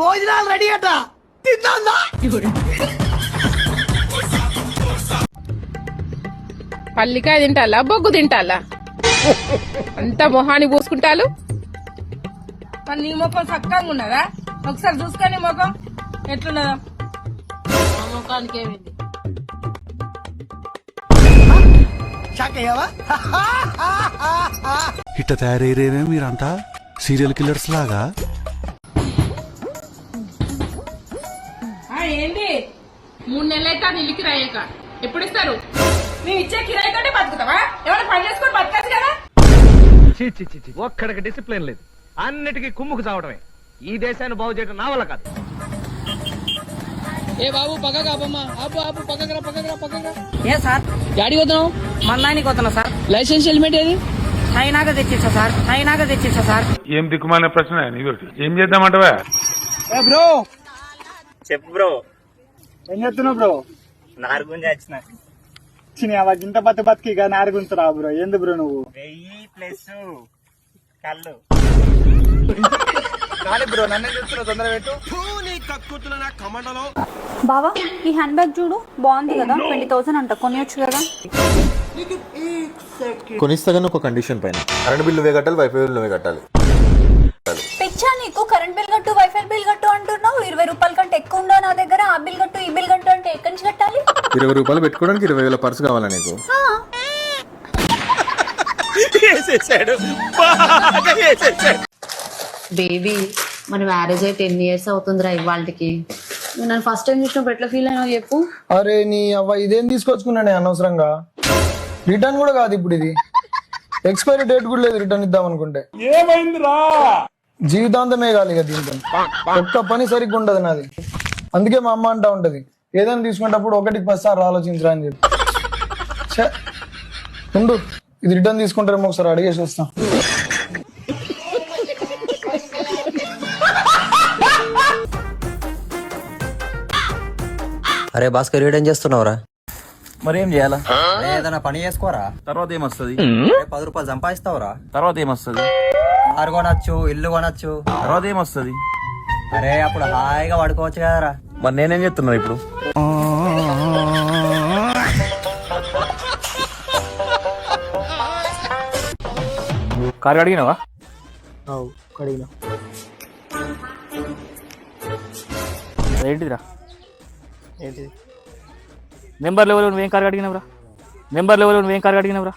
భోజనాలు రెడీ అట. తిందా పల్లికాయ తింటాలా బొగ్గు తింటాలా? అంతా మొహాన్ని పూసుకుంటాలు? మరి నీ ముఖం చక్కగా ఉన్నదా? ఒకసారి చూసుకొని ముఖం. ఎట్లున్నదా. ముఖానికి ఏమైంది? ఇట్ట తయారయ్యేనే మీరంతా? సీరియల్ కిల్లర్స్ లాగా? ఎప్పుడు ఇస్తారు మేము ఇచ్చే కిరాయి తోటి బతుకుతావా ఎవరైనా పని చేసుకొని బతకచ్చు కదా? చీ చీ చీ చీ. ఒక్కడికి డిసిప్లిన్ లేదు. అన్నిటికీ కుమ్ముకు చావడమే ఈ దేశాన్ని బాగు చేయడం నా వల్ల కాదు. ఏ బాబు పక్కగా అబ్బమ్మా ఆపు ఆపు పక్కగా పక్కగా పక్కగా ఏ సార్? గాడి వద్దాం మన్నానికి వస్తున్నా సార్. లైసెన్స్ హెల్మెట్ ఏది? చైనాగా తెచ్చిచ్చా సార్. చైనాగా తెచ్చిచ్చా సార్. ఏం దిక్కుమాలిన ప్రశ్న ఏం చేద్దామంటవా? బ్రో? చెప్పు బ్రో. ఏం చెప్తున్నావు బ్రో? నారు గురించి వచ్చిన. చిని అవ గింత బతి బతికి ఇక నారు గుంతురా బ్రో. ఎందు బ్రో నువ్వు? వెయ్యి ప్లస్ కళ్ళు. కాదు బ్రో నన్ను చెప్తున్నావు తొందర పెట్టు. బావా ఈ హ్యాండ్ బ్యాగ్ చూడు బాగుంది కదా ట్వంటీ థౌసండ్ అంట కొనియొచ్చు కదా. కొనిస్తా కానీ ఒక కండిషన్ పైన. కరెంట్ బిల్ నువ్వే కట్టాలి వైఫై బిల్ నువ్వే కట్టాలి. పిచ్చా నీకు కరెంట్ బిల్ కట్టు వైఫై బిల్ కట్టు అంటున్నావు. ఇరవై రూపాయల కంటే ఎక్కువ ఉండవు నా దగ్గర? ఆ బిల్ కట్టు ఈ బిల్ కట్టు అంటే ఎక్కడి నుంచి కట్టాలి? ఇరవై రూపాయలు పెట్టుకోవడానికి ఇరవై వేల పర్సు కావాలా నీకు? ఆ, బేబీ మన మ్యారేజ్ అయ్యి టెన్ ఇయర్స్ అవుతుందిరా ఇవాళకి? నన్ను ఫస్ట్ టైం చూసినప్పుడు ఎట్లా ఫీల్ అయినావు చెప్పు. అరే నీ అవ్వ ఇదేం తీసుకొచ్చుకున్నానే అనవసరంగా? రిటర్న్ కూడా కాదు ఇప్పుడు ఇది. ఎక్స్పైరీ డేట్ కూడా లేదు రిటర్న్ ఇద్దాం అనుకుంటే. ఏమైందిరా? జీవితాంతమే కాదు ఇక దీంతో. ఒక్క పని సరిగ్గా ఉండదు నాది. అందుకే మా అమ్మ అంటా ఉంటది ఏదైనా తీసుకునేటప్పుడు ఒకటికి పది సార్లు ఆలోచించరా అని చెప్పి. ఛే, ఉండు ఇది రిటర్న్ తీసుకుంటారేమో ఒకసారి అడిగేసి వస్తాం. అరే భాస్కర్ ఏం చేస్తున్నావురా? మరి ఏం చేయాలా ఏదైనా పని చేసుకోరా? తర్వాత ఏమొస్తుంది? పది రూపాయలు సంపాదిస్తావురా? తర్వాత ఏమొస్తుంది? కారు కొనొచ్చు ఇల్లు కొనొచ్చు. తర్వాత ఏమొస్తుంది? అరే అప్పుడు హాయిగా పడుకోవచ్చు కదరా. మరి నేనేం చెప్తున్నా ఇప్పుడు? కారు అడిగినావా కడిగిన. ఏంటిదిరా ఏంటిది? నెంబర్ లెవెల్ నువ్వేం కారు అడిగినవరా? నెంబర్ లెవెల్ నువ్వేం కారు అడిగినవరా?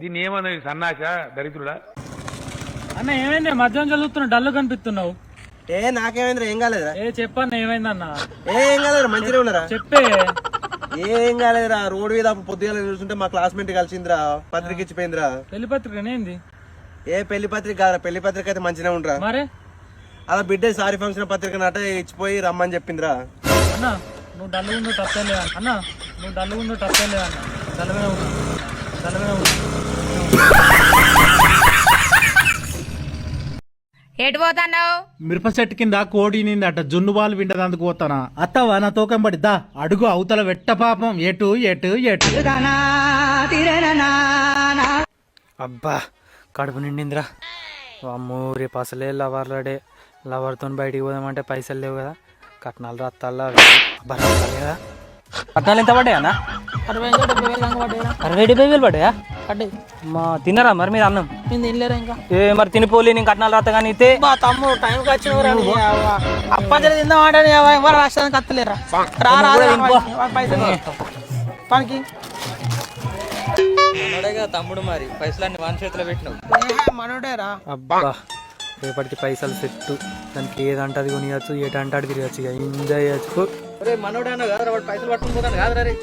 దీన్ని ఏమన్నది సన్నాస దరిద్రుడా? అన్న ఏమైంది? మధ్యాహ్నం చదువుతున్నా డల్లు కనిపిస్తున్నావు. ఏ నాకేమైందిరా? ఏం కాలేదురా? ఏ చెప్పన్న ఏమైందన్న ఏం కాలేదురా? మంచిగా ఉన్నారా? చెప్పే. ఏం కాలేదురా? రోడ్ మీద పొద్దుగాల చూస్తుంటే మా క్లాస్మేట్ కలిసిందిరా. పత్రిక ఇచ్చిపోయిందిరా. పెళ్ళి పత్రిక ఏంది? ఏ పెళ్ళి పత్రిక కాదురా. పెళ్ళి పత్రిక అయితే మంచిగా ఉండరా. మరే? అలా బిడ్డ సారీ ఫంక్షన్ పత్రిక నట ఇచ్చిపోయి రమ్మని చెప్పిందిరా. అన్న నువ్వు డల్లు ఉందో తప్పేం లేదా అన్న నువ్వు డల్లు ఉందో తప్పేం లేదా అన్న డల్లుగానే ఉన్నా. ఉన్నా. ఎటు పోతున్నావు? మిరప చెట్టు కింద కోడి నిందట జున్ను బాలు విండదందుకు పోతానా? అత్తవా నా తోకం పడిద్దా అడుగు అవతల వెట్ట పాపం. ఎటు ఎటు ఎటు. అబ్బా కడుపు నిండిందిరా. అమ్మో రేపు అసలే లవర్లడే. లవర్తో బయటికి పోదామంటే పైసలు లేవు కదా. కట్నాలు రత్తాలు కదా కట్నాలు ఎంత పడ్డాయి అన్న? అరవై డెబ్బై వేలు దాకా పడ్డాయిరా అరవై డెబ్బై వేలు పడ్డాయా? పడ్డాయి. మా తిన్నారా మరి మీరు అన్నం? నేను తినలేరా ఇంకా? ఏ మరి తినిపోలే నేను కట్నాలు రత్త కానీ బా తమ్ముడు టైంకి వచ్చినవరా అప్పంజలి తిందామంటే ఎవరు రాష్ట్రానికి కత్తలేరా రా పైసలు పనికి. తమ్ముడు మరి. పైసలన్నీ వాని చేతిలో పెట్టినావు. మనోడేరా? అబ్బా. రేపటికి పైసలు సెట్ దానికి ఏదంటది కొనియచ్చు ఏటంటాడు తిరగచ్చు ఇక. ఎంజాయ్ చేయొచ్చు రే మనోడేనా కాదురా వాడు పైసలు పట్టుకుని పోతాను కాదురా రే.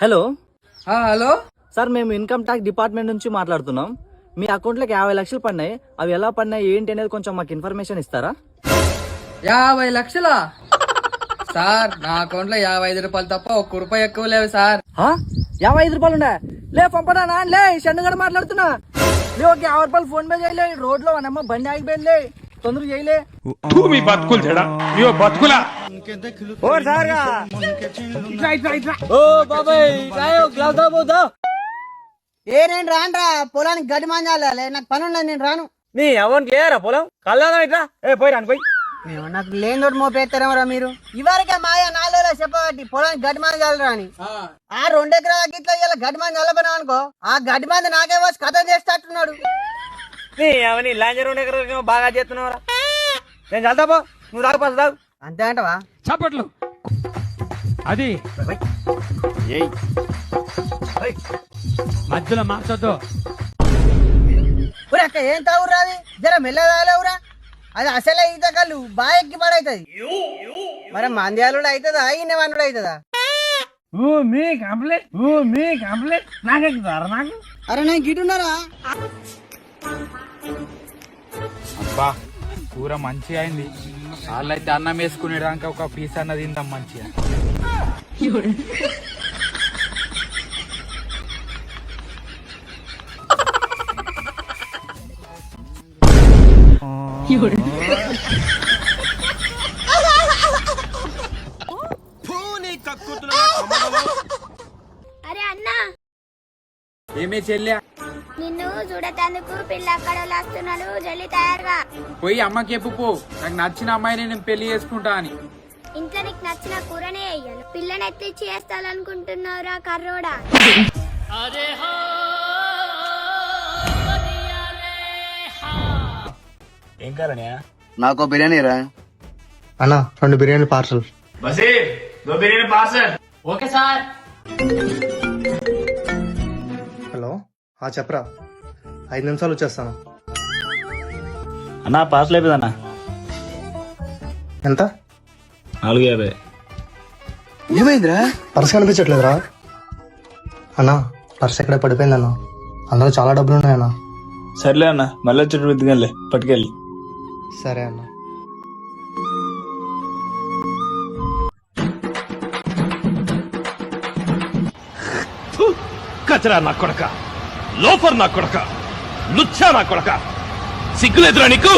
హలో. హలో. సార్ మేము ఇన్కమ్ ట్యాక్స్ డిపార్ట్మెంట్ నుంచి మాట్లాడుతున్నాం. మీ అకౌంట్లోకి యాభై లక్షలు పడినాయి. అవి ఎలా పడినాయి ఏంటి అనేది కొంచెం మాకు ఇన్ఫర్మేషన్ ఇస్తారా? యాభై లక్షల? సార్ నా అకౌంట్లో యాభై ఐదు రూపాయలు తప్ప ఒక్క రూపాయి ఎక్కువ లేవు సార్? యాభై ఐదు రూపాయలు ఉండే? లే పంపడా నా లే షన్నుగడ మాట్లాడుతున్నా. లే ఒక యాభై రూపాయలు ఫోన్ పే చేయలే రోడ్లో మనమ్మ బండి ఆగిపోయిందిలే తొందరగా చేయలే మీ బతుకులు చెడా మీ బతుకులా. ఓ బాబాయ్ గ్లాస్ దా ఏ నేను రానురా పొలానికి గడ్డి మంజాలి నాకు పని ఉండదు నేను రాను. నీ ఎవరికి లేరా పొలం? కళ్ళదా ఇట్లా? ఏ పోయి రాను పోయి. ఏమో నాకు లేని తోటి మోపేస్తారేమరా మీరు? ఇవరకే మాయ నాలుగు చెప్పబట్టి పొలానికి గడ్డి మంది చల్లరా అని. ఆ. రెండు ఎకరాల గిట్ల ఇలా గడ్డి మంది చల్లబోయినా అనుకో ఆ గడ్డి మంది నాకే వచ్చి కథ చేసేటట్టున్నాడు. నీ అవన్నీ లాంజర్ ఉండే ఎకరాలకేమో బాగా చేస్తున్నావురా? నేను చల్తా పో నువ్వు పాస్ తాగు. అంతే అంటవా? చప్పట్లు. అది. మధ్యలో మార్చొద్దు. ఏం తాగురా అది? జర మెల్ల తాగలేవురా? అది అసలే ఈత కళ్ళు బాగా ఎక్కి పడవుతుంది మరి మంద్యాలుడు అవుతుందా ఇన్నవానుడు అవుతుందా ఓ మీ కంప్లీట్. ఓ మీ కంప్లీట్. నాకు ఎక్కుతారా నాకు. అరే నేను గిట్టున్నారా అబ్బా కూర మంచిగా అయింది. వాళ్ళైతే అన్నం వేసుకునేదాకా ఒక పీస్ అన్నది తిందాం మంచిగా. అరే అన్నా. ఏమే చెల్లె? నిన్ను చూడటానికి పిల్ల అక్కడ వస్తున్నారు జల్లి తయారుగా పోయి అమ్మకి చెప్పు పో నాకు నచ్చిన అమ్మాయిని నేను పెళ్ళి చేసుకుంటా అని. ఇంట్లో నీకు నచ్చిన కూరనే వేయాలి పిల్లని ఎత్తిచ్చి వేస్తాలనుకుంటున్నావురా కర్రోడా నాకు బిర్యానీ రా. అన్న రెండు biryani parcel. Okay sir. Hello? ఆ చెప్పరా. ఐదు నిమిషాలు వచ్చేస్తాను. అన్నా పార్సల్ అయిపోయిందన్నా. ఎంత? నాలుగు యాభై. ఏమైందిరా? పర్స్ కనిపించట్లేదురా. అన్నా పర్స్ ఎక్కడ పడిపోయిందన్న. అందులో చాలా డబ్బులు ఉన్నాయన్న సర్లే అన్న మళ్ళీ వచ్చేటప్పుడు ఎత్తుకెళ్ళి పట్టుకెళ్ళి. సరే అన్న. కచరా నా కొడక. లోఫర్ నా కొడక. లుచ్చా నా కొడక. సిగ్గులేదురా నీకు?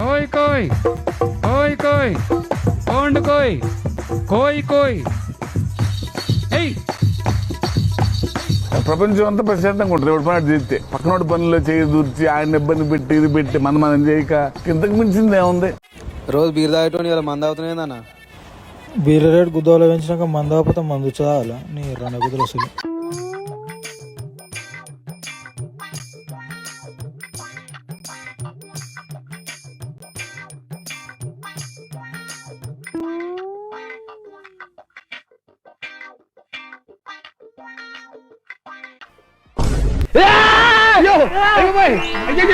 కోయ్ కోయ్ కోయ్ కోయ్ కోండ్ కోయ్ కోయ్ కోయ్. ఏయ్! ప్రపంచం అంతా ప్రశాంతంగా ఉంటుంది. ఎవరి పని చేస్తే. పక్కనోడి పనుల్లో చేయి దూర్చి ఆయన ఇబ్బంది పెట్టి ఇది పెట్టి మన మనం చేయక. ఇంతకు మించింది ఏముంది? రోజు బీర్ తాగేటోని ఇలా మంద అవుతున్నాయిందన్న బీర రేట్ గుద్దోలో పెంచినాక మందు కాకపోతే మందు చాలు నీ రెండు గుద్దలు అసలు. ஐயோ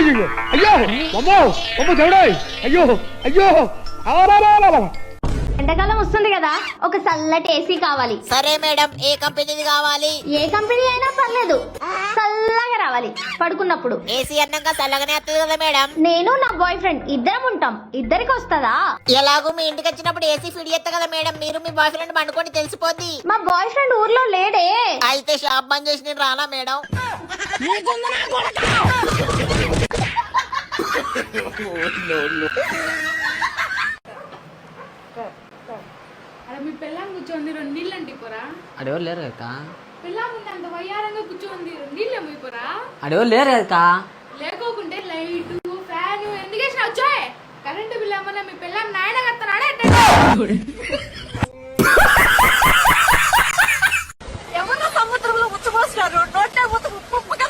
ஐயோ அம்மா அம்மா தேவடாய் ஐயோ ஐயோ ஆ ఎండాకాలం వస్తుంది కదా ఒక చల్లటి ఏసీ కావాలి. సరే మేడం ఏ కంపెనీది కావాలి? ఏ కంపెనీ అయినా పర్లేదు చల్లగా రావాలి. పడుకున్నప్పుడు. ఏసీ అన్నాక చల్లగానే వస్తుంది కదా మేడం? నేను నా బాయ్ ఫ్రెండ్ ఇద్దరం ఉంటాం. ఇద్దరికి వస్తుందా? ఎలాగో మీ ఇంటికి వచ్చినప్పుడు ఏసీ ఫిడ్ చేస్తా కదా మేడం మీరు మీ బాయ్ ఫ్రెండ్ పండుకొని తెలిసిపోద్ది. మా బాయ్ ఫ్రెండ్ ఊర్లో లేడే. అయితే షాప్ బంద్ చేసి నేను రానా మేడం? అరే మీ పిల్లం కూర్చోంది రెండు నీళ్ళు అండి పోరా? అడెవరు లేరు కదా ఉంటే అంత వయ్యారంగా కూర్చోంది రెండు నీళ్ళు అడెవరు లేరు కదా లేకోకుంటే లైట్ ఫ్యాన్ ఎందుకు వేసిన వచ్చాయి కరెంటు బిల్ ఏమన్నా మీ పిల్లని నాయన కత్తనాడే ఎవరో సముద్రంలో ఉచ్చబోసినారు? నోట్లే ఉప్పుగా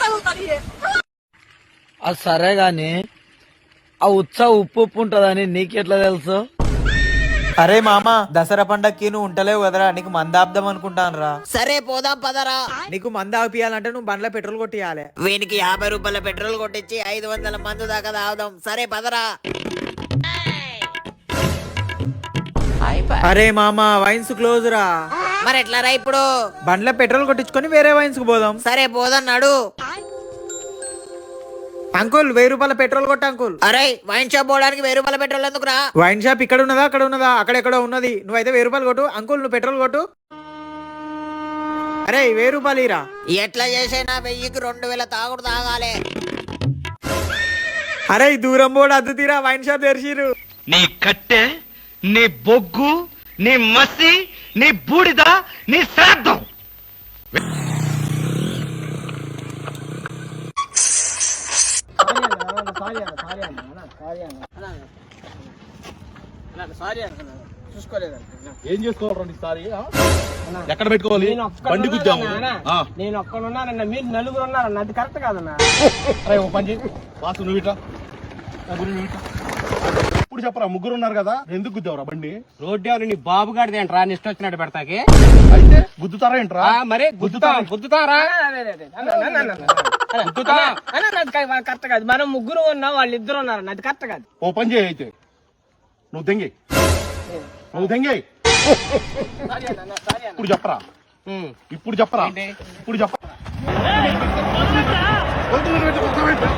అది సరే గాని ఆ ఉత్స ఉప్పు ఉప్పు ఉంటదని నీకెట్లా తెలుసు? అరే మామ దసరా పండక్కి నువ్వు ఉంటలేవు కదరా నీకు మందాబ్దం అనుకుంటాను రా సరే పోదాం పదరా. నీకు మంద ఆపియాలంటే నువ్వు బండ్ల పెట్రోల్ కొట్టియాలి. వీనికి యాభై రూపాయల పెట్రోల్ కొట్టించి ఐదు వందల మంది దాకా తాగుదాం. సరే పదరా. అరే మామ వైన్స్ క్లోజ్ రా. మరి ఎట్లా రా ఇప్పుడు? బండ్ల పెట్రోల్ కొట్టించుకొని వేరే వైన్స్కు పోదాం. సరే పోదన్నాడు అంకుల్ వెయ్యి రూపాయల పెట్రోల్ కొట్టు అంకుల్. అరే వైన్ షాప్ పోవడానికి వెయ్యి రూపాయల పెట్రోల్ ఎందుకురా? వైన్ షాప్ ఇక్కడ ఉన్నదా అక్కడ ఉన్నదా? అక్కడెక్కడో ఉన్నది. నువ్వైతే వెయ్యి రూపాయలు కొట్టు. అంకుల్ నువ్వు పెట్రోల్ కొట్టు. అరే వెయ్యి రూపాయలు ఇరా. ఎట్లా చేసైనా? వెయ్యికి రెండు వేల తాగుడు తాగాలి. అరే దూరం పోడు అద్దు తీరా వైన్ షాప్ తెరిచిరు నీ కట్టె నీ బొగ్గు నీ మసి నీ బూడిద నీ శ్రాద్ధం. ఏం చేసుకోవాలండి సారీ? ఎక్కడ పెట్టుకోవాలి? బండి గుద్దాము. నేను ఒక్కడున్నానన్న మీరు నలుగురు ఉన్నారన్న అది కరెక్ట్ కాదన్న. అరే పని వాసు నువ్వు ఇట్లా నా ఇప్పుడు చెప్పరా ముగ్గురు ఉన్నారు కదా ఎందుకు గుద్దావురా బండి? రోడ్డు నీ బాబు గారిది ఏంట్రా నిష్ట వచ్చినట్టు పెడతాకి. అయితే గుద్దుతారా ఏంట్రా? మరి గుద్దుతా గుద్దుతారా? కరెక్ట్ కాదు. మనం ముగ్గురు ఉన్నాం వాళ్ళు ఇద్దరు ఉన్నారు అది కరెక్ట్ కాదు. ఓ పని చేయి అయితే. నువ్వు దెంగి. నువ్వు దెంగి. ఇప్పుడు చెప్పరా? ఇప్పుడు చెప్పరా? ఇప్పుడు చెప్పరా ఒంటి మీద పెట్టి కొడతావేంటి?